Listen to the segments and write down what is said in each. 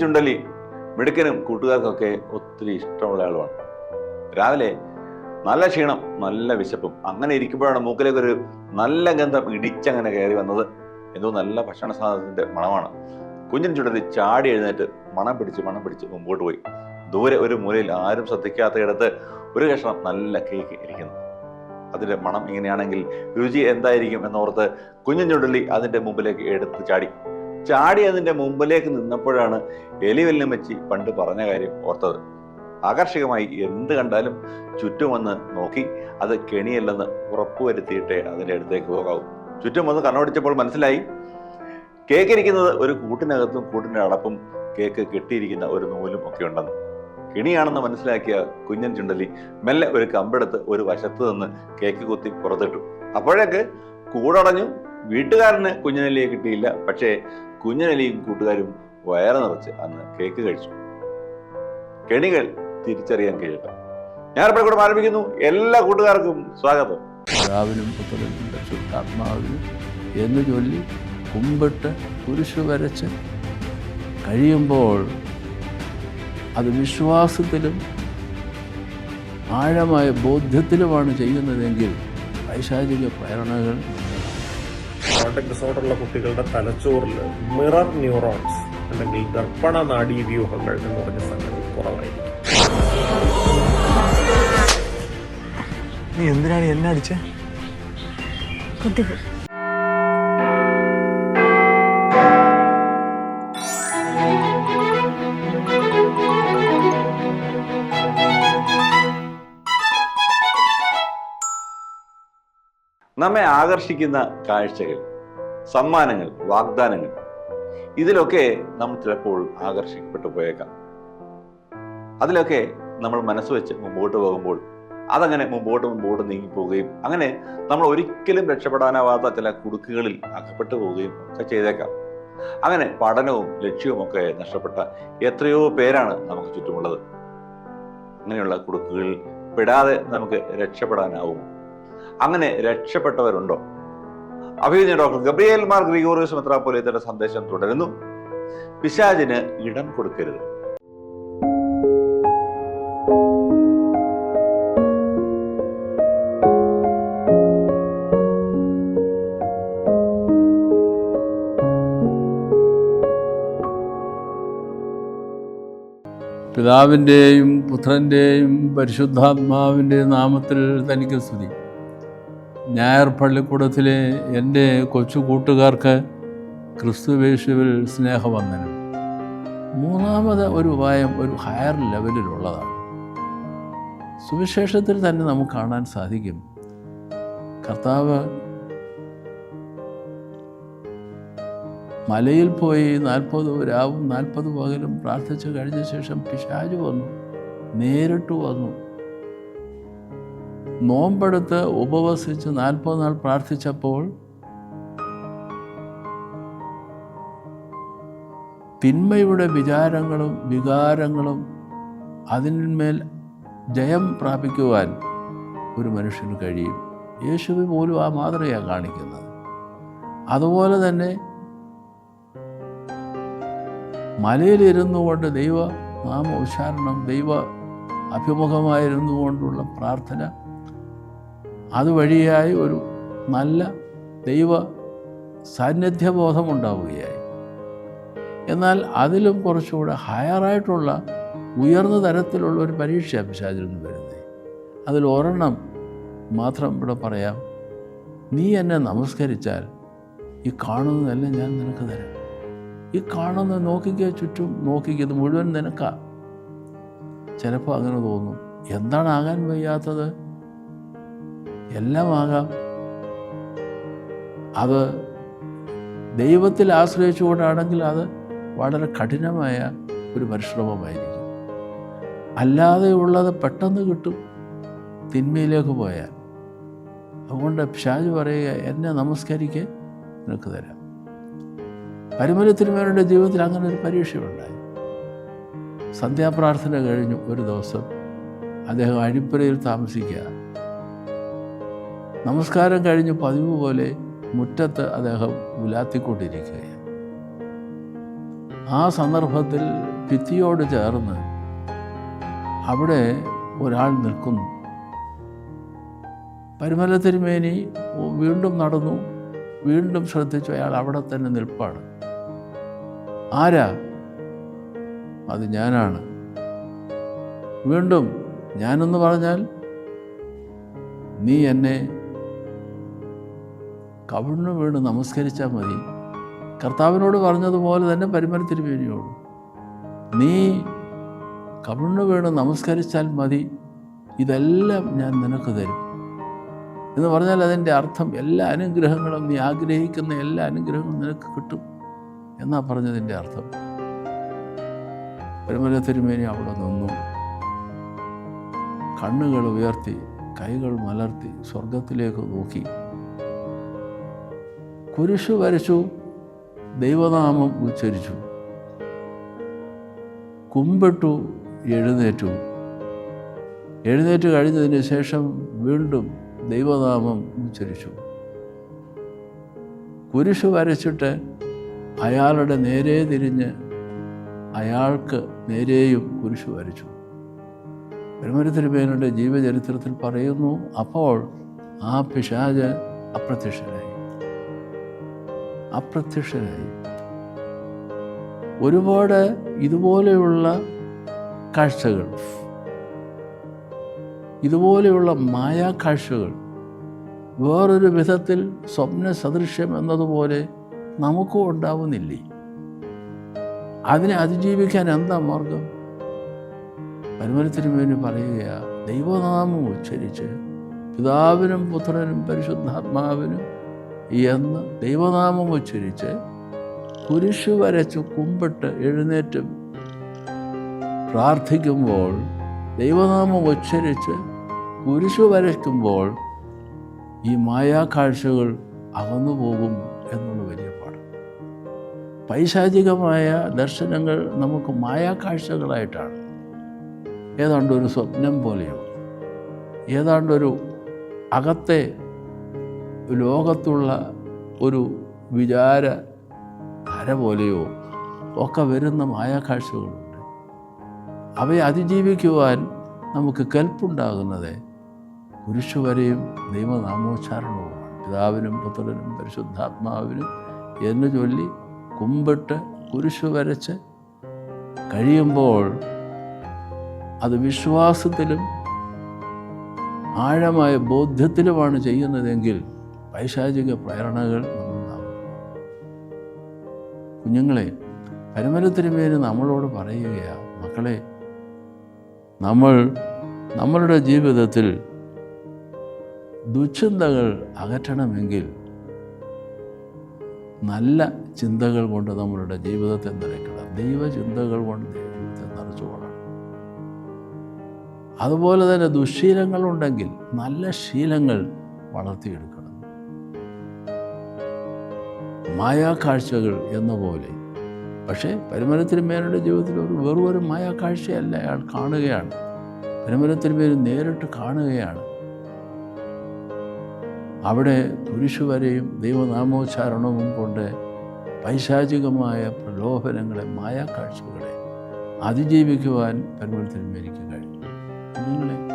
ചുണ്ടലി. മിടുക്കനും കൂട്ടുകാർക്കൊക്കെ ഒത്തിരി ഇഷ്ടമുള്ള ആളുമാണ് രാവിലെ നല്ല ക്ഷീണം നല്ല വിശപ്പും അങ്ങനെ ഇരിക്കുമ്പോഴാണ് മൂക്കിലേക്ക് ഒരു നല്ല ഗന്ധം ഇടിച്ചങ്ങനെ കയറി വന്നത്. എന്തോ നല്ല ഭക്ഷണ സാധനത്തിന്റെ മണമാണ്. കുഞ്ഞിൻ ചുണ്ടലി ചാടി എഴുന്നേറ്റ് മണം പിടിച്ച് മണം പിടിച്ച് മുമ്പോട്ട് പോയി. ദൂരെ ഒരു മൂലയിൽ ആരും ശ്രദ്ധിക്കാത്തയിടത്ത് ഒരു കഷ്ണം നല്ല കേക്ക് ഇരിക്കുന്നു. അതിന്റെ മണം ഇങ്ങനെയാണെങ്കിൽ രുചി എന്തായിരിക്കും എന്നോർത്ത് കുഞ്ഞിൻ ചുണ്ടലി അതിന്റെ മുമ്പിലേക്ക് എടുത്ത് ചാടി. ചാടി അതിന്റെ മുമ്പിലേക്ക് നിന്നപ്പോഴാണ് എലിവെല്ലും വെച്ച് പണ്ട് പറഞ്ഞ കാര്യം ഓർത്തത്. ആകർഷകമായി എന്ത് കണ്ടാലും ചുറ്റും വന്ന് നോക്കി അത് കെണിയല്ലെന്ന് ഉറപ്പുവരുത്തിയിട്ടേ അതിന്റെ അടുത്തേക്ക് പോകാവൂ. ചുറ്റും വന്ന് കണ്ണോടിച്ചപ്പോൾ മനസ്സിലായി. കേക്കിരിക്കുന്നത് ഒരു കൂട്ടിനകത്തും കൂട്ടിന്റെ അടപ്പും കേക്ക് കെട്ടിയിരിക്കുന്ന ഒരു നൂലും ഒക്കെ ഉണ്ടെന്ന്. കിണിയാണെന്ന് മനസ്സിലാക്കിയ കുഞ്ഞൻ ചുണ്ടലി മെല്ലെ ഒരു കമ്പെടുത്ത് ഒരു വശത്ത് നിന്ന് കേക്ക് കുത്തി പുറത്തിട്ടു. അപ്പോഴേക്ക് കൂടടഞ്ഞു വീട്ടുകാരന് കുഞ്ഞനെല്ലിയെ കിട്ടിയില്ല. പക്ഷേ കുഞ്ഞനെല്ലിയും കൂട്ടുകാരും വയറ നിറച്ച് അന്ന് കേക്ക് കഴിച്ചു. കെണികൾ തിരിച്ചറിയാൻ കഴിയട്ടെ. ഞാൻ ഇപ്പോൾ കൂടെ ആരംഭിക്കുന്നു. എല്ലാ കൂട്ടുകാർക്കും സ്വാഗതം. എന്ന് ചൊല്ലി കുമ്പിട്ട് കുരിശ് വരച്ച് കഴിയുമ്പോൾ അത് വിശ്വാസത്തിലും ആഴമായ ബോധ്യത്തിലുമാണ് ചെയ്യുന്നതെങ്കിൽ വൈശാചിക പ്രേരണകൾ കോണ്ടാക്ട് ഡിസോർഡറുള്ള കുട്ടികളുടെ തലച്ചോറിൽ മിറർ ന്യൂറോൺസ് അല്ലെങ്കിൽ ദർപ്പണ നാഡീവ്യൂഹങ്ങൾ എന്ന് പറഞ്ഞ സംഗതി കുറവായിരിക്കും. നീ എന്തിനാണ് എന്നെ അടിച്ചേ? നമ്മെ ആകർഷിക്കുന്ന കാഴ്ചകൾ. സമ്മാനങ്ങൾ വാഗ്ദാനങ്ങൾ. ഇതിലൊക്കെ നമ്മൾ ചിലപ്പോൾ ആകർഷിക്കപ്പെട്ടു പോയേക്കാം. അതിലൊക്കെ നമ്മൾ മനസ്സ് വെച്ച് മുമ്പോട്ട് പോകുമ്പോൾ അതങ്ങനെ മുമ്പോട്ട് മുമ്പോട്ട് നീങ്ങിപ്പോവുകയും അങ്ങനെ നമ്മൾ ഒരിക്കലും രക്ഷപ്പെടാനാവാത്ത ചില കുടുക്കുകളിൽ അകപ്പെട്ടു പോവുകയും ഒക്കെ ചെയ്തേക്കാം. അങ്ങനെ പഠനവും ലക്ഷ്യവും ഒക്കെ നഷ്ടപ്പെട്ട എത്രയോ പേരാണ് നമുക്ക് ചുറ്റുമുള്ളത്. അങ്ങനെയുള്ള കുടുക്കുകളിൽ പെടാതെ നമുക്ക് രക്ഷപ്പെടാനാവുമോ അങ്ങനെ രക്ഷപ്പെട്ടവരുണ്ടോ? അഭിനയ ഡോക്ടർ ഗബ്രിയേൽ മാർ ഗ്രിഗോറിയസ് മെത്രാപ്പൊലിയത്തിന്റെ സന്ദേശം തുടരുന്നു. പിശാജിന് ഇടം കൊടുക്കരുത്. പിതാവിന്റെയും പുത്രന്റെയും പരിശുദ്ധാത്മാവിന്റെയും നാമത്തിൽ തനിക്ക് സ്തുതി. ഞായർ പള്ളിക്കൂടത്തിലെ എന്റെ കൊച്ചു കൂട്ടുകാർക്ക് ക്രിസ്തുവേശുവിൽ സ്നേഹവന്ദനം. മൂന്നാമത് ഒരു ഉപായം ഒരു ഹയർ ലെവലിലുള്ളതാണ് സുവിശേഷത്തിൽ തന്നെ നമുക്ക് കാണാൻ സാധിക്കും. കർത്താവ് മലയിൽ പോയി നാൽപ്പത് രാവും നാൽപ്പത് പകലും പ്രാർത്ഥിച്ചു കഴിഞ്ഞ ശേഷം പിശാജ് വന്നു നേരിട്ട് വന്നു. നോമ്പെടുത്ത് ഉപവസിച്ച് നാൽപ്പത് നാൾ പ്രാർത്ഥിച്ചപ്പോൾ തിന്മയുടെ വിചാരങ്ങളും വികാരങ്ങളും അതിന്മേൽ ജയം പ്രാപിക്കുവാൻ ഒരു മനുഷ്യന് കഴിയും. യേശുവി പോലും ആ മാതൃകയാണ് കാണിക്കുന്നത്. അതുപോലെ തന്നെ മലയിലിരുന്നു കൊണ്ട് ദൈവ നാമ ഉച്ചാരണം ദൈവ അഭിമുഖമായിരുന്നു കൊണ്ടുള്ള പ്രാർത്ഥന അതുവഴിയായി ഒരു നല്ല ദൈവ സാന്നിധ്യബോധം ഉണ്ടാവുകയായി എന്നാൽ അതിലും കുറച്ചുകൂടെ ഹയറായിട്ടുള്ള ഉയർന്ന തരത്തിലുള്ള ഒരു പരീക്ഷ പിശാചിൽ നിന്ന് വരുന്നത്. അതിൽ ഒരെണ്ണം മാത്രം ഇവിടെ പറയാം. നീ എന്നെ നമസ്കരിച്ചാൽ ഈ കാണുന്നതെല്ലാം ഞാൻ നിനക്ക് തരാം. ഈ കാണുന്ന നോക്കിക്കുക ചുറ്റും നോക്കിക്കുന്നത് മുഴുവൻ നിനക്കാ. ചിലപ്പോൾ അങ്ങനെ തോന്നും. എന്താണ് ആകാൻ വയ്യാത്തത്? എല്ലാം ആകാം അത് ദൈവത്തിൽ ആശ്രയിച്ചുകൊണ്ടാണെങ്കിൽ അത് വളരെ കഠിനമായ ഒരു പരിശ്രമമായിരിക്കും. അല്ലാതെയുള്ളത് പെട്ടെന്ന് കിട്ടും തിന്മയിലേക്ക് പോയാൽ. അതുകൊണ്ട് ഷാജ് പറയുക എന്നെ നമസ്കരിക്ക് നിനക്ക് തരാം. പരിമല തിരുമേനയുടെ ജീവിതത്തിൽ അങ്ങനെ ഒരു പരീക്ഷയുണ്ടായി. സന്ധ്യാപ്രാർത്ഥന കഴിഞ്ഞു ഒരു ദിവസം അദ്ദേഹം അഴിപ്പുരയിൽ താമസിക്കുക. നമസ്കാരം കഴിഞ്ഞ് പതിവ് പോലെ മുറ്റത്ത് അദ്ദേഹം ഉലാത്തിക്കൊണ്ടിരിക്കുകയാണ്. ആ സന്ദർഭത്തിൽ ഭിത്തിയോട് ചേർന്ന് അവിടെ ഒരാൾ നിൽക്കുന്നു. പരിമല തിരുമേനി വീണ്ടും നടന്നു വീണ്ടും ശ്രദ്ധിച്ചു അയാൾ അവിടെ തന്നെ നിൽപ്പാണ്. ആരാ? അത് ഞാനാണ്. വീണ്ടും ഞാനെന്ന് പറഞ്ഞാൽ നീ എന്നെ കവിണ്ണു വീണ് നമസ്കരിച്ചാൽ മതി. കർത്താവിനോട് പറഞ്ഞതുപോലെ തന്നെ പരിമല തിരുമേനിയോട് നീ കവിണ്ണു വീണ് നമസ്കരിച്ചാൽ മതി. ഇതെല്ലാം ഞാൻ നിനക്ക് തരും. എന്ന് പറഞ്ഞാൽ അതിന്റെ അർത്ഥം എല്ലാ അനുഗ്രഹങ്ങളും നീ ആഗ്രഹിക്കുന്ന എല്ലാ അനുഗ്രഹങ്ങളും നിനക്ക് കിട്ടും എന്നാ പറഞ്ഞതിന്റെ അർത്ഥം. പരിമല തിരുമേനി അവിടെ നിന്നു. കണ്ണുകൾ ഉയർത്തി കൈകൾ മലർത്തി സ്വർഗത്തിലേക്ക് നോക്കി. കുരിശു വരച്ചു ദൈവനാമം ഉച്ചരിച്ചു. കുമ്പിട്ടു എഴുന്നേറ്റു. എഴുന്നേറ്റ് കഴിഞ്ഞതിന് ശേഷം വീണ്ടും ദൈവനാമം ഉച്ചരിച്ചു. കുരിശ് വരച്ചിട്ട് അയാളുടെ നേരെ തിരിഞ്ഞ് അയാൾക്ക് നേരെയും കുരിശ് വരച്ചു. പെരുമരത്തിരുമേനയുടെ ജീവചരിത്രത്തിൽ പറയുന്നു അപ്പോൾ ആ പിശാജ് അപ്രത്യക്ഷനായി. അപ്രത്യക്ഷനായി. ഒരുപാട് ഇതുപോലെയുള്ള കാഴ്ചകൾ. ഇതുപോലെയുള്ള മായാക്കാഴ്ചകൾ വേറൊരു വിധത്തിൽ സ്വപ്ന സദൃശ്യം എന്നതുപോലെ നമുക്കും ഉണ്ടാവുന്നില്ലേ? അതിനെ അതിജീവിക്കാൻ എന്താ മാർഗം? പരിമലത്തിനുവേണ്ടി പറയുക ദൈവനാമം ഉച്ചരിച്ച് പിതാവിനും പുത്രനും പരിശുദ്ധാത്മാവിനും എന്ന് ദൈവനാമം ഉച്ചരിച്ച് കുരിശ് വരച്ച് കുമ്പിട്ട് എഴുന്നേറ്റ് പ്രാർത്ഥിക്കുമ്പോൾ ദൈവനാമം ഉച്ചരിച്ച് കുരിശ് വരയ്ക്കുമ്പോൾ ഈ മായാക്കാഴ്ചകൾ അകന്നു പോകും എന്നുള്ള വലിയ പാഠം. പൈശാചികമായ ദർശനങ്ങൾ നമുക്ക് മായാക്കാഴ്ചകളായിട്ടാണ് ഏതാണ്ട് ഒരു സ്വപ്നം പോലെയോ ഏതാണ്ടൊരു അകത്തെ ലോകത്തുള്ള ഒരു വിചാര ധര പോലെയോ ഒക്കെ വരുന്ന മായാക്കാഴ്ചകളുണ്ട്. അവയെ അതിജീവിക്കുവാൻ നമുക്ക് കൽപ്പുണ്ടാകുന്നത് കുരിശുവരെയും ദൈവനാമോച്ചാരണവുമാണ് പിതാവിനും പുത്രനും പരിശുദ്ധാത്മാവിനും എന്ന് ചൊല്ലി കുമ്പിട്ട് കുരിശു വരച്ച് കഴിയുമ്പോൾ അത് വിശ്വാസത്തിലും ആഴമായ ബോധ്യത്തിലുമാണ് ചെയ്യുന്നതെങ്കിൽ പൈശാചിക പ്രേരണകൾ നമ്മളുണ്ടാവും കുഞ്ഞുങ്ങളെ പരമരത്തിനുമേന് നമ്മളോട് പറയുകയാണ് മക്കളെ നമ്മൾ നമ്മളുടെ ജീവിതത്തിൽ ദുശ്ചിന്തകൾ അകറ്റണമെങ്കിൽ നല്ല ചിന്തകൾ കൊണ്ട് നമ്മളുടെ ജീവിതത്തെ നിറയ്ക്കണം. ദൈവചിന്തകൾ കൊണ്ട് ദൈവത്തെ നിറച്ചുകൊള്ളണം. അതുപോലെ തന്നെ ദുശ്ശീലങ്ങളുണ്ടെങ്കിൽ നല്ല ശീലങ്ങൾ വളർത്തിയെടുക്കണം. മായാക്കാഴ്ചകൾ എന്ന പോലെ. പക്ഷേ പരിമലത്തിരുമേനയുടെ ജീവിതത്തിൽ ഒരു വെറും ഒരു മായാക്കാഴ്ചയല്ല അയാൾ കാണുകയാണ്. പരിമലത്തിരുമേന് നേരിട്ട് കാണുകയാണ്. അവിടെ കുരിശുവരെയും ദൈവനാമോച്ചാരണവും കൊണ്ട് പൈശാചികമായ പ്രലോഭനങ്ങളെ മായാക്കാഴ്ചകളെ അതിജീവിക്കുവാൻ പരമനത്തിരുമേനിക്ക് കഴിഞ്ഞു. കുഞ്ഞുങ്ങളെ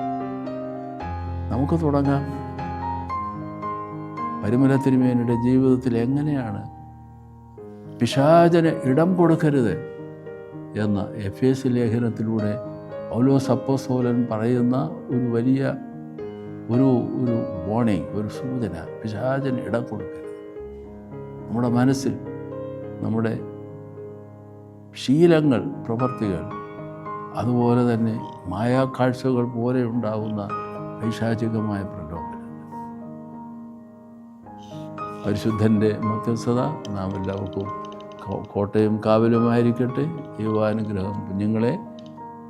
നമുക്ക് തുടങ്ങാം. പരിമല തിരുമേനിയുടെ ജീവിതത്തിൽ എങ്ങനെയാണ് പിശാചന് ഇടം കൊടുക്കരുത് എന്ന എഫ് എസ് ലേഖനത്തിലൂടെ ഓലോ സപ്പോസോലൻ പറയുന്ന ഒരു വലിയ ഒരു ഒരു വാണിംഗ് ഒരു സൂചന പിശാചന് ഇടം കൊടുക്കരുത്. നമ്മുടെ മനസ്സിൽ നമ്മുടെ ശീലങ്ങൾ പ്രവർത്തികൾ അതുപോലെ തന്നെ മായാക്കാഴ്ചകൾ പോലെ ഉണ്ടാകുന്ന പൈശാചികമായ പ്രലോഭനം പരിശുദ്ധന്റെ മധ്യസ്ഥത നാം എല്ലാവർക്കും കോട്ടയും കാവലുമായിരിക്കട്ടെ. ദൈവാനുഗ്രഹം കുഞ്ഞുങ്ങളെ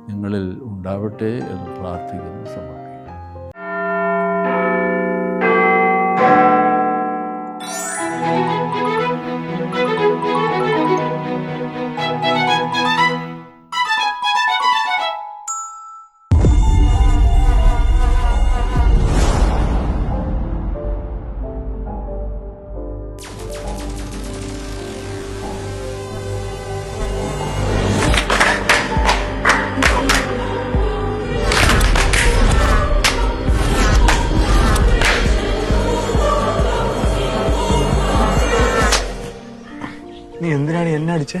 നിങ്ങളിൽ ഉണ്ടാവട്ടെ എന്ന് പ്രാർത്ഥിക്കുന്നു. സമർപ്പിക്കുന്നു നീ എന്തിനാണ് എന്നെ അടിച്ചേ?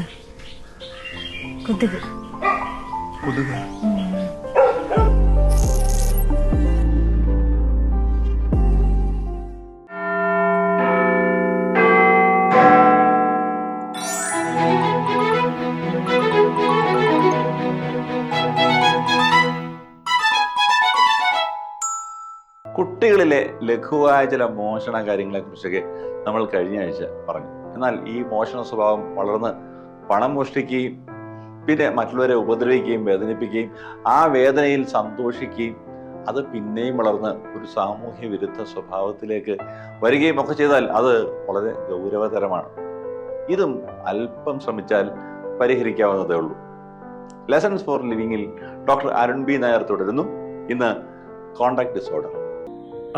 കൊതുക്. കൊതുക. കുട്ടികളിലെ ലഘുവായ ചില മോഷണ കാര്യങ്ങളെ കുറിച്ചൊക്കെ നമ്മൾ കഴിഞ്ഞ ആഴ്ച പറഞ്ഞു. എന്നാൽ ഈ മോഷണ സ്വഭാവം വളർന്ന് പണം മോഷ്ടിക്കുകയും പിന്നെ മറ്റുള്ളവരെ ഉപദ്രവിക്കുകയും വേദനിപ്പിക്കുകയും ആ വേദനയിൽ സന്തോഷിക്കുകയും അത് പിന്നെയും വളർന്ന് ഒരു സാമൂഹ്യ വിരുദ്ധ സ്വഭാവത്തിലേക്ക് വരികയും ഒക്കെ ചെയ്താൽ അത് വളരെ ഗൗരവതരമാണ്. ഇതും അല്പം ശ്രമിച്ചാൽ പരിഹരിക്കാവുന്നതേ ഉള്ളൂ. ലെസൺസ് ഫോർ ലിവിങ്ങിൽ ഡോക്ടർ അരുൺ ബി നായർ തുടരുന്നു. ഇന്ന് കോണ്ടാക്ട് ഡിസോർഡർ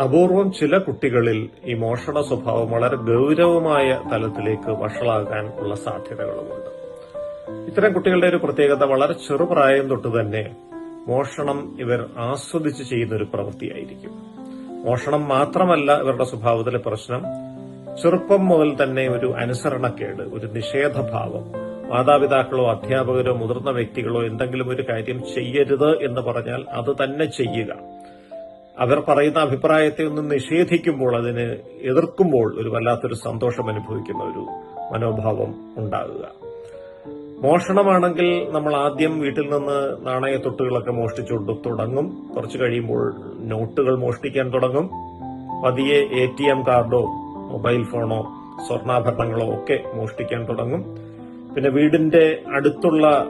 അപൂർവം ചില കുട്ടികളിൽ ഈ മോഷണ സ്വഭാവം വളരെ ഗൗരവമായ തലത്തിലേക്ക് വഷളാകാൻ ഉള്ള സാധ്യതകളുമുണ്ട്. ഇത്തരം കുട്ടികളുടെ ഒരു പ്രത്യേകത വളരെ ചെറുപ്രായം തൊട്ട് തന്നെ മോഷണം ഇവർ ആസ്വദിച്ച് ചെയ്യുന്ന ഒരു പ്രവൃത്തിയായിരിക്കും. മോഷണം മാത്രമല്ല ഇവരുടെ സ്വഭാവത്തിലെ പ്രശ്നം. ചെറുപ്പം മുതൽ തന്നെ ഒരു അനുസരണക്കേട് ഒരു നിഷേധഭാവം. മാതാപിതാക്കളോ അധ്യാപകരോ മുതിർന്ന വ്യക്തികളോ എന്തെങ്കിലും ഒരു കാര്യം ചെയ്യരുത് എന്ന് പറഞ്ഞാൽ അത് തന്നെ ചെയ്യുക. അവർ പറയുന്ന അഭിപ്രായത്തെ ഒന്ന് നിഷേധിക്കുമ്പോൾ അതിന് എതിർക്കുമ്പോൾ ഒരു വല്ലാത്തൊരു സന്തോഷം അനുഭവിക്കുന്ന ഒരു മനോഭാവം ഉണ്ടാകുക. മോഷണമാണെങ്കിൽ നമ്മൾ ആദ്യം വീട്ടിൽ നിന്ന് നാണയത്തൊട്ടുകളൊക്കെ മോഷ്ടിച്ചുകൊണ്ട് തുടങ്ങും. കുറച്ച് കഴിയുമ്പോൾ നോട്ടുകൾ മോഷ്ടിക്കാൻ തുടങ്ങും. പതിയെ എ ടി എം കാർഡോ മൊബൈൽ ഫോണോ സ്വർണാഭരണങ്ങളോ ഒക്കെ മോഷ്ടിക്കാൻ തുടങ്ങും. പിന്നെ വീടിന്റെ അടുത്തുള്ള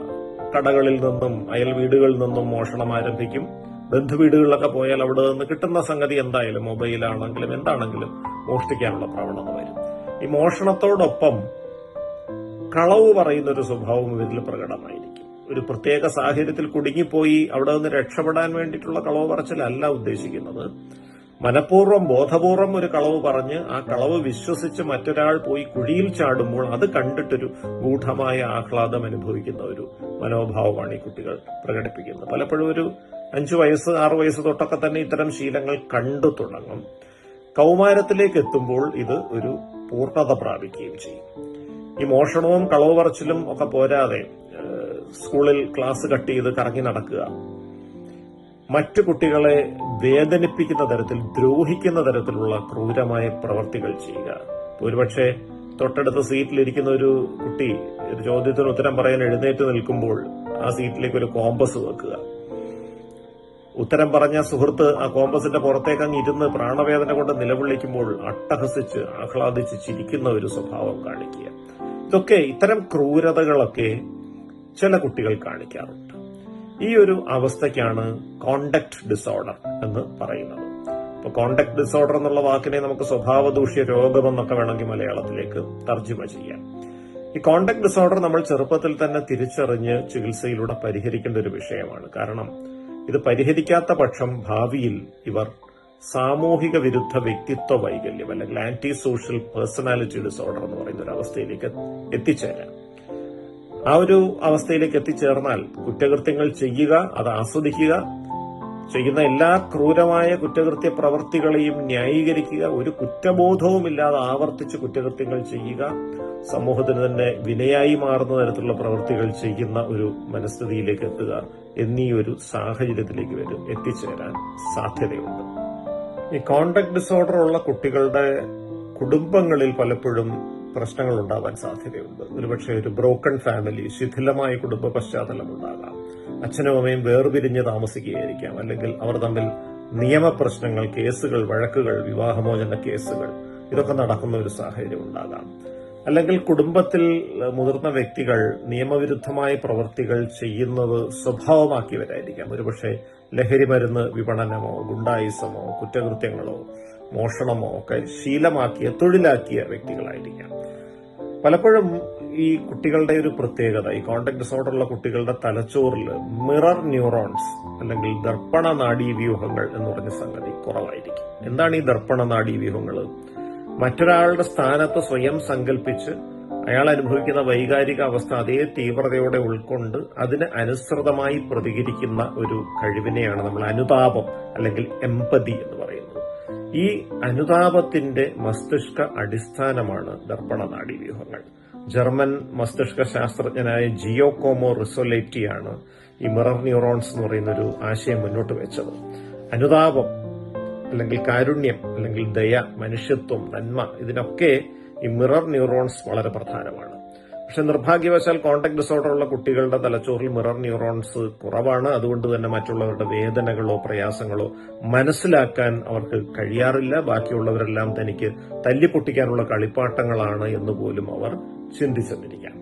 കടകളിൽ നിന്നും അയൽ വീടുകളിൽ നിന്നും മോഷണം ആരംഭിക്കും. ബന്ധുവീടുകളിലൊക്കെ പോയാൽ അവിടെ നിന്ന് കിട്ടുന്ന സംഗതി എന്തായാലും മൊബൈലാണെങ്കിലും എന്താണെങ്കിലും മോഷ്ടിക്കാനുള്ള പ്രവണത വരും. ഈ മോഷണത്തോടൊപ്പം കളവ് പറയുന്ന ഒരു സ്വഭാവം ഇവരിൽ പ്രകടമായിരിക്കും. ഒരു പ്രത്യേക സാഹചര്യത്തിൽ കുടുങ്ങിപ്പോയി അവിടെ നിന്ന് രക്ഷപ്പെടാൻ വേണ്ടിയിട്ടുള്ള കളവ് പറച്ചിലല്ല ഉദ്ദേശിക്കുന്നത്. മനഃപൂർവം ബോധപൂർവം ഒരു കളവ് പറഞ്ഞ് ആ കളവ് വിശ്വസിച്ച് മറ്റൊരാൾ പോയി കുഴിയിൽ ചാടുമ്പോൾ അത് കണ്ടിട്ടൊരു ഗൂഢമായ ആഹ്ലാദം അനുഭവിക്കുന്ന ഒരു മനോഭാവമാണ് ഈ കുട്ടികൾ പ്രകടിപ്പിക്കുന്നത്. പലപ്പോഴും ഒരു അഞ്ചു വയസ്സ് ആറു വയസ്സ് തൊട്ടൊക്കെ തന്നെ ഇത്തരം ശീലങ്ങൾ കണ്ടു തുടങ്ങും. കൗമാരത്തിലേക്ക് എത്തുമ്പോൾ ഇത് ഒരു പൂർണത പ്രാപിക്കുകയും ചെയ്യും. ഈ മോഷണവും കളവ് പറച്ചിലും ഒക്കെ പോരാതെ സ്കൂളിൽ ക്ലാസ് കട്ട് ചെയ്ത് കറങ്ങി നടക്കുക. മറ്റു കുട്ടികളെ വേദനിപ്പിക്കുന്ന തരത്തിൽ ദ്രോഹിക്കുന്ന തരത്തിലുള്ള ക്രൂരമായ പ്രവർത്തികൾ ചെയ്യുക. ഒരുപക്ഷെ തൊട്ടടുത്ത സീറ്റിലിരിക്കുന്ന ഒരു കുട്ടി ഒരു ചോദ്യത്തിന് ഉത്തരം പറയാൻ എഴുന്നേറ്റ് നിൽക്കുമ്പോൾ ആ സീറ്റിലേക്ക് ഒരു കോമ്പസ് വെക്കുക. ഉത്തരം പറഞ്ഞ സുഹൃത്ത് ആ കോമ്പസിന്റെ പുറത്തേക്ക് അങ്ങ് ഇരുന്ന് പ്രാണവേദന കൊണ്ട് നിലവിളിക്കുമ്പോൾ അട്ടഹസിച്ച് ആഹ്ലാദിച്ച് ചിരിക്കുന്ന ഒരു സ്വഭാവം കാണിക്കുക. ഇതൊക്കെ ഇത്തരം ക്രൂരതകളൊക്കെ ചില കുട്ടികൾ കാണിക്കാറുണ്ട്. ഈ ഒരു അവസ്ഥയ്ക്കാണ് കോണ്ടക്ട് ഡിസോർഡർ എന്ന് പറയുന്നത്. ഇപ്പൊ കോണ്ടക്ട് ഡിസോർഡർ എന്നുള്ള വാക്കിനെ നമുക്ക് സ്വഭാവ ദൂഷ്യ രോഗമെന്നൊക്കെ വേണമെങ്കിൽ മലയാളത്തിലേക്ക് തർജമ ചെയ്യാം. ഈ കോണ്ടക്ട് ഡിസോർഡർ നമ്മൾ ചെറുപ്പത്തിൽ തന്നെ തിരിച്ചറിഞ്ഞ് ചികിത്സയിലൂടെ പരിഹരിക്കേണ്ട ഒരു വിഷയമാണ്. കാരണം ഇത് പരിഹരിക്കാത്ത പക്ഷം ഭാവിയിൽ ഇവർ സാമൂഹിക വിരുദ്ധ വ്യക്തിത്വ വൈകല്യം അല്ലെങ്കിൽ ആന്റി സോഷ്യൽ പേഴ്സണാലിറ്റി ഡിസോർഡർ എന്ന് പറയുന്ന ഒരു അവസ്ഥയിലേക്ക് എത്തിച്ചേരാം ആ ഒരു അവസ്ഥയിലേക്ക് എത്തിച്ചേർന്നാൽ കുറ്റകൃത്യങ്ങൾ ചെയ്യുക അത് ആസ്വദിക്കുക ചെയ്യുന്ന എല്ലാ ക്രൂരമായ കുറ്റകൃത്യ പ്രവർത്തികളെയും ന്യായീകരിക്കുക ഒരു കുറ്റബോധവുമില്ലാതെ ആവർത്തിച്ച് കുറ്റകൃത്യങ്ങൾ ചെയ്യുക സമൂഹത്തിന് തന്നെ വിനയായി മാറുന്ന തരത്തിലുള്ള പ്രവൃത്തികൾ ചെയ്യുന്ന ഒരു മനസ്ഥിതിയിലേക്ക് എത്തുക എന്നീ ഒരു സാഹചര്യത്തിലേക്ക് വരും എത്തിച്ചേരാൻ സാധ്യതയുണ്ട്. ഈ കോണ്ടക്ട് ഡിസോർഡർ ഉള്ള കുട്ടികളുടെ കുടുംബങ്ങളിൽ പലപ്പോഴും പ്രശ്നങ്ങൾ ഉണ്ടാവാൻ സാധ്യതയുണ്ട്. ഒരുപക്ഷെ ഒരു ബ്രോക്കൺ ഫാമിലി ശിഥിലമായ കുടുംബ പശ്ചാത്തലം ഉണ്ടാകാം അച്ഛനും അമ്മയും വേർപിരിഞ്ഞ് താമസിക്കുകയായിരിക്കാം. അല്ലെങ്കിൽ അവർ തമ്മിൽ നിയമപ്രശ്നങ്ങൾ കേസുകൾ വഴക്കുകൾ വിവാഹമോചന കേസുകൾ ഇതൊക്കെ നടക്കുന്ന ഒരു സാഹചര്യം ഉണ്ടാകാം. അല്ലെങ്കിൽ കുടുംബത്തിൽ മുതിർന്ന വ്യക്തികൾ നിയമവിരുദ്ധമായ പ്രവൃത്തികൾ ചെയ്യുന്നത് സ്വഭാവമാക്കിയവരായിരിക്കാം. ഒരുപക്ഷെ ലഹരി മരുന്ന് വിപണനമോ ഗുണ്ടായിസമോ കുറ്റകൃത്യങ്ങളോ മോഷണമോ ഒക്കെ ശീലമാക്കിയ തൊഴിലാക്കിയ വ്യക്തികളായിരിക്കാം. പലപ്പോഴും ഈ കുട്ടികളുടെ ഒരു പ്രത്യേകത ഈ കോണ്ടാക്ട് ഡിസോർഡറുള്ള കുട്ടികളുടെ തലച്ചോറിൽ മിറർ ന്യൂറോൺസ് അല്ലെങ്കിൽ ദർപ്പണ നാഡീവ്യൂഹങ്ങൾ എന്ന് പറഞ്ഞ സംഗതി കുറവായിരിക്കും. എന്താണ് ഈ ദർപ്പണ നാഡീവ്യൂഹങ്ങൾ? മറ്റൊരാളുടെ സ്ഥാനത്ത് സ്വയം സങ്കല്പിച്ച് അയാൾ അനുഭവിക്കുന്ന വൈകാരിക അവസ്ഥ അതേ തീവ്രതയോടെ ഉൾക്കൊണ്ട് അതിന് അനുസൃതമായി പ്രതികരിക്കുന്ന ഒരു കഴിവിനെയാണ് നമ്മൾ അനുതാപം അല്ലെങ്കിൽ എമ്പതി എന്ന് പറയുന്നത്. ഈ അനുതാപത്തിന്റെ മസ്തിഷ്ക അടിസ്ഥാനമാണ് ദർപ്പണ നാഡീവ്യൂഹങ്ങൾ. ജർമ്മൻ മസ്തിഷ്ക ശാസ്ത്രജ്ഞനായ ജിയോകോമോ റിസോലേറ്റിയാണ് ഈ മിറർ ന്യൂറോൺസ് എന്ന് പറയുന്ന ഒരു ആശയം മുന്നോട്ട് വെച്ചത്. അനുതാപം അല്ലെങ്കിൽ കാരുണ്യം അല്ലെങ്കിൽ ദയ മനുഷ്യത്വം നന്മ ഇതിനൊക്കെ ഈ മിറർ ന്യൂറോൺസ് വളരെ പ്രധാനമാണ്. പക്ഷെ നിർഭാഗ്യവശാൽ കോണ്ടാക്ട് ഡിസോർഡർ ഉള്ള കുട്ടികളുടെ തലച്ചോറിൽ മിറർ ന്യൂറോൺസ് കുറവാണ്. അതുകൊണ്ട് തന്നെ മറ്റുള്ളവരുടെ വേദനകളോ പ്രയാസങ്ങളോ മനസ്സിലാക്കാൻ അവർക്ക് കഴിയാറില്ല. ബാക്കിയുള്ളവരെല്ലാം തനിക്ക് തല്ലിപ്പൊട്ടിക്കാനുള്ള കളിപ്പാട്ടങ്ങളാണ് എന്ന് പോലും അവർ ചിന്തിച്ചെന്നിരിക്കാം.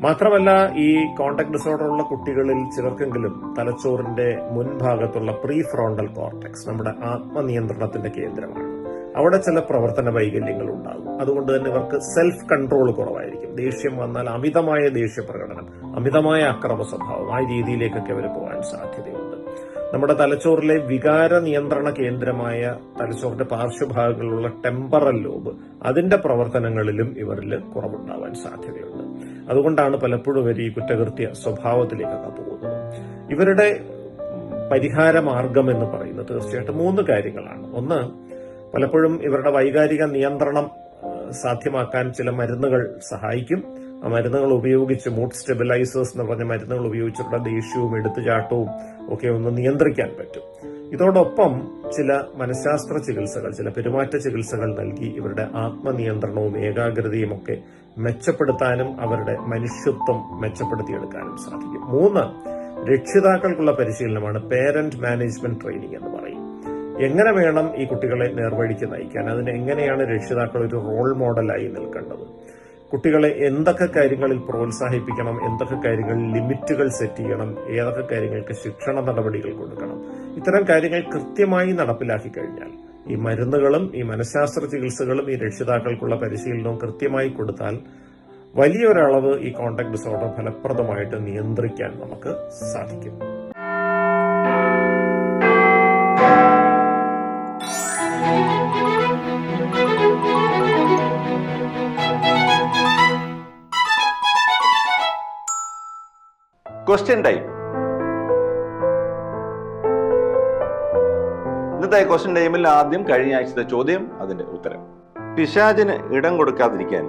മാത്രമല്ല ഈ കോണ്ടാക്ട് ഡിസോർഡർ ഉള്ള കുട്ടികളിൽ ചിലർക്കെങ്കിലും തലച്ചോറിന്റെ മുൻഭാഗത്തുള്ള പ്രീ ഫ്രോണ്ടൽ കോർട്ടെക്സ് നമ്മുടെ ആത്മനിയന്ത്രണത്തിന്റെ കേന്ദ്രമാണ്. അവിടെ ചില പ്രവർത്തന വൈകല്യങ്ങൾ ഉണ്ടാകും അതുകൊണ്ട് തന്നെ ഇവർക്ക് സെൽഫ് കൺട്രോൾ കുറവായിരിക്കും. ദേഷ്യം വന്നാൽ അമിതമായ ദേഷ്യ പ്രകടനം അമിതമായ അക്രമ സ്വഭാവം ആ രീതിയിലേക്കൊക്കെ അവർ പോകാൻ സാധ്യതയുണ്ട്. നമ്മുടെ തലച്ചോറിലെ വികാര നിയന്ത്രണ കേന്ദ്രമായ തലച്ചോറിന്റെ പാർശ്വഭാഗങ്ങളിലുള്ള ടെമ്പറൽ ലോബ് അതിന്റെ പ്രവർത്തനങ്ങളിലും ഇവരിൽ കുറവുണ്ടാവാൻ സാധ്യതയുണ്ട്. അതുകൊണ്ടാണ് പലപ്പോഴും ഇവർ ഈ കുറ്റകൃത്യ സ്വഭാവത്തിലേക്കൊക്കെ പോകുന്നത്. ഇവരുടെ പരിഹാര മാർഗം എന്ന് പറയുന്നത് തീർച്ചയായിട്ടും മൂന്ന് കാര്യങ്ങളാണ്. ഒന്ന് പലപ്പോഴും ഇവരുടെ വൈകാരിക നിയന്ത്രണം സാധ്യമാക്കാൻ ചില മരുന്നുകൾ സഹായിക്കും. ആ മരുന്നുകൾ ഉപയോഗിച്ച് മൂഡ് സ്റ്റെബിലൈസേഴ്സ് എന്ന് പറഞ്ഞ മരുന്നുകൾ ഉപയോഗിച്ചിട്ടുള്ള ദേഷ്യവും എടുത്തുചാട്ടവും ഒക്കെ ഒന്ന് നിയന്ത്രിക്കാൻ പറ്റും. ഇതോടൊപ്പം ചില മനഃശാസ്ത്ര ചികിത്സകൾ ചില പെരുമാറ്റ ചികിത്സകൾ നൽകി ഇവരുടെ ആത്മനിയന്ത്രണവും ഏകാഗ്രതയും ഒക്കെ മെച്ചപ്പെടുത്താനും അവരുടെ മനുഷ്യത്വം മെച്ചപ്പെടുത്തിയെടുക്കാനും സാധിക്കും. മൂന്ന് രക്ഷിതാക്കൾക്കുള്ള പരിശീലനമാണ് പേരന്റ് മാനേജ്മെന്റ് ട്രെയിനിങ് എന്ന് പറയും എങ്ങനെ വേണം ഈ കുട്ടികളെ നേർവഴിക്ക് നയിക്കാൻ? അതിന് എങ്ങനെയാണ് രക്ഷിതാക്കൾ ഒരു റോൾ മോഡലായി നിൽക്കേണ്ടത്? കുട്ടികളെ എന്തൊക്കെ കാര്യങ്ങളിൽ പ്രോത്സാഹിപ്പിക്കണം? എന്തൊക്കെ കാര്യങ്ങളിൽ ലിമിറ്റുകൾ സെറ്റ് ചെയ്യണം? ഏതൊക്കെ കാര്യങ്ങൾക്ക് ശിക്ഷണ നടപടികൾ കൊടുക്കണം? ഇത്തരം കാര്യങ്ങൾ കൃത്യമായി നടപ്പിലാക്കി കഴിഞ്ഞാൽ ഈ മരുന്നുകളും ഈ മനഃശാസ്ത്ര ചികിത്സകളും ഈ രക്ഷിതാക്കൾക്കുള്ള പരിശീലനവും കൃത്യമായി കൊടുത്താൽ വലിയൊരളവ് ഈ കോണ്ടാക്ട് ഡിസോർഡർ ഫലപ്രദമായിട്ട് നിയന്ത്രിക്കാൻ നമുക്ക് സാധിക്കും. ക്വസ്റ്റ്യൻ ടൈം ഇന്നത്തെ ക്വസ്റ്റ്യൻ ടൈമിൽ ആദ്യം കഴിഞ്ഞ ആഴ്ചത്തെ ചോദ്യം അതിന്റെ ഉത്തരം. പിശാചിന് ഇടം കൊടുക്കാതിരിക്കാൻ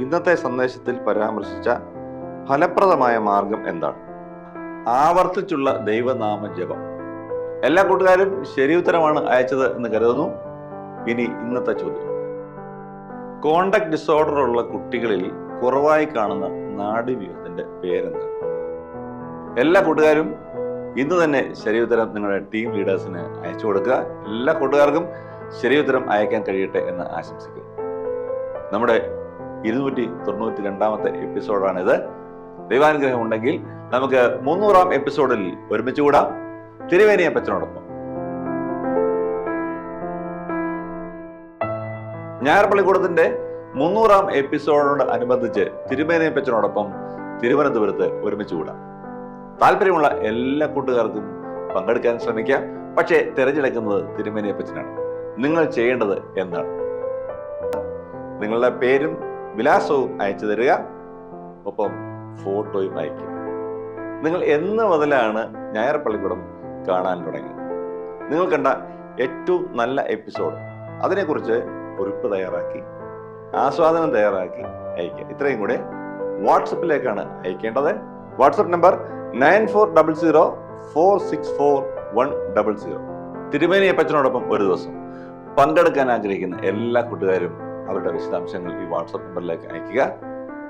ഇന്നത്തെ സന്ദേശത്തിൽ പരാമർശിച്ച ഫലപ്രദമായ മാർഗം എന്താണ്? ആവർത്തിച്ചുള്ള ദൈവനാമ ജപം. എല്ലാ കൂട്ടുകാരും ശരി ഉത്തരമാണ് അയച്ചത് എന്ന് കരുതുന്നു. ഇനി ഇന്നത്തെ ചോദ്യം. കോണ്ടക്ട് ഡിസോർഡർ ഉള്ള കുട്ടികളിൽ കുറവായി കാണുന്ന നാഡീവ്യൂഹത്തിന്റെ പേരെന്താണ്? എല്ലാ കൂട്ടുകാരും ഇന്ന് തന്നെ ശരിയുത്തരം നിങ്ങളുടെ ടീം ലീഡേഴ്സിന് അയച്ചു കൊടുക്കുക. എല്ലാ കൂട്ടുകാർക്കും ശരിയുത്തരം അയക്കാൻ കഴിയട്ടെ എന്ന് ആശംസിക്കുന്നു. നമ്മുടെ ഇരുന്നൂറ്റി തൊണ്ണൂറ്റി രണ്ടാമത്തെ എപ്പിസോഡാണിത് ദൈവാനുഗ്രഹം ഉണ്ടെങ്കിൽ നമുക്ക് മുന്നൂറാം എപ്പിസോഡിൽ ഒരുമിച്ച് കൂടാം. തിരുവേനിയ പച്ചനോടൊപ്പം ഞായർപള്ളിക്കൂടത്തിന്റെ മുന്നൂറാം എപ്പിസോഡിനോട് അനുബന്ധിച്ച് തിരുമേനയപ്പച്ചനോടൊപ്പം തിരുവനന്തപുരത്ത് ഒരുമിച്ച് കൂടാം. താല്പര്യമുള്ള എല്ലാ കൂട്ടുകാർക്കും പങ്കെടുക്കാൻ ശ്രമിക്കാം. പക്ഷേ തിരഞ്ഞെടുക്കുന്നത് തിരുമേനയപ്പച്ചനാണ് നിങ്ങൾ ചെയ്യേണ്ടത് എന്താണ്? നിങ്ങളുടെ പേരും വിലാസവും അയച്ചു തരിക. ഒപ്പം ഫോട്ടോയും അയക്കുക നിങ്ങൾ എന്ന് മുതലാണ് ഞായർ പള്ളിക്കൂടം കാണാൻ തുടങ്ങി നിങ്ങൾ കണ്ട ഏറ്റവും നല്ല എപ്പിസോഡ്. അതിനെക്കുറിച്ച് കുറിപ്പ് തയ്യാറാക്കി ആസ്വാദനം തയ്യാറാക്കി അയക്കുക ഇത്രയും കൂടെ വാട്സപ്പിലേക്കാണ് അയക്കേണ്ടത്. WhatsApp number nine four double zero four six four one double zero. തിരുമേനി ഒരു ദിവസം പങ്കെടുക്കാൻ ആഗ്രഹിക്കുന്ന എല്ലാ കൂട്ടുകാരും അവരുടെ വിശദാംശങ്ങൾ ഈ വാട്സപ്പ് നമ്പറിലേക്ക് അയക്കുക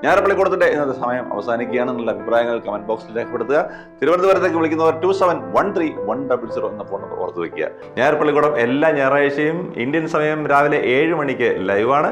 ഞായറപ്പള്ളിക്കൂടത്തിന്റെ ഇന്നത്തെ സമയം അവസാനിക്കുകയാണെന്നുള്ള അഭിപ്രായങ്ങൾ കമന്റ് ബോക്സിൽ രേഖപ്പെടുത്തുക. തിരുവനന്തപുരത്തേക്ക് വിളിക്കുന്നവർ two seven one three one double zero എന്ന ഫോൺ നമ്പർ ഓർത്ത് വയ്ക്കുക ഞായറപ്പള്ളിക്കൂടം എല്ലാ ഞായറാഴ്ചയും ഇന്ത്യൻ സമയം രാവിലെ ഏഴ് മണിക്ക് ലൈവാണ്